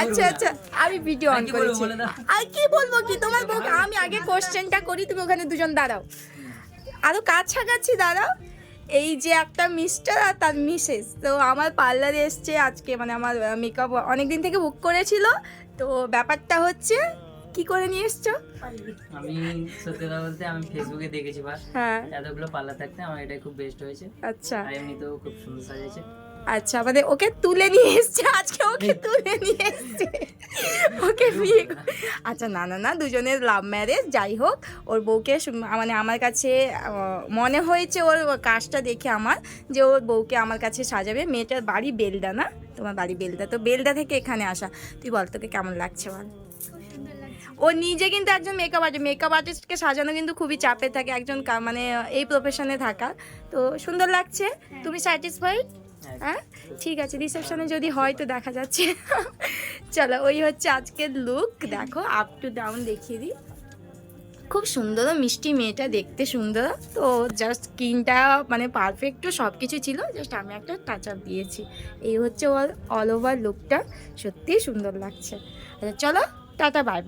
আচ্ছা আচ্ছা আমি ভিডিও অন করেছি। আর কি বলব কি? তোমার বউকে আমি আগে কোশ্চেনটা করি তুমি ওখানে দুজন দাঁড়াও। আরও কাছাকাছি দাঁড়াও। এই যে একটা মিস্টার আর তার মিসেস তো আমার পার্লারে এসছে আজকে মানে আমার মেকআপ অনেক দিন থেকে বুক করেছিল। তো ব্যাপারটা হচ্ছে কি করে নিয়ে এসছো? আমি সত্যি কথা বলতে আমি ফেসবুকে দেখেছি বাস। হ্যাঁ। এতগুলো পাল্লা থাকতে আমার এটাই খুব বেস্ট হয়েছে। আচ্ছা। আর এমনিতেও খুব সুন্দর সাজিয়েছে আচ্ছা মানে ওকে তুলে নিয়ে এসছে। আজকে ওকে তুলে নিয়ে এসছে। ওকে বিয়ে আচ্ছা না না না দুজনের লাভ ম্যারেজ যাই হোক। ওর বউকে মানে আমার কাছে মনে হয়েছে ওর কাজটা দেখে আমার যে ওর বউকে আমার কাছে সাজাবে। মেয়েটার বাড়ি বেলদা না? তোমার বাড়ি বেলদা তো বেলদা থেকে এখানে আসা। তুই বল তোকে কেমন লাগছে বল? ও নিজে কিন্তু একজন মেকআপ আর্টিস্ট মেকআপ আর্টিস্টকে সাজানো কিন্তু খুবই চাপে থাকে একজন মানে এই প্রফেশনে থাকা। তো সুন্দর লাগছে? তুমি স্যাটিসফাইড হ্যাঁ ঠিক আছে রিসেপশনে যদি হয় তো দেখা যাচ্ছে। চলো, ওই হচ্ছে আজকের লুক দেখো আপ টু ডাউন দেখিয়ে দিই। খুব সুন্দর, মিষ্টি মেয়েটা, দেখতে সুন্দর। তো জাস্ট স্কিনটা মানে পারফেক্টও সব কিছু ছিল জাস্ট আমি একটা টাচ আপ দিয়েছি। এই হচ্ছে অল ওভার লুকটা সত্যিই সুন্দর লাগছে। আচ্ছা চলো, টাটা বাই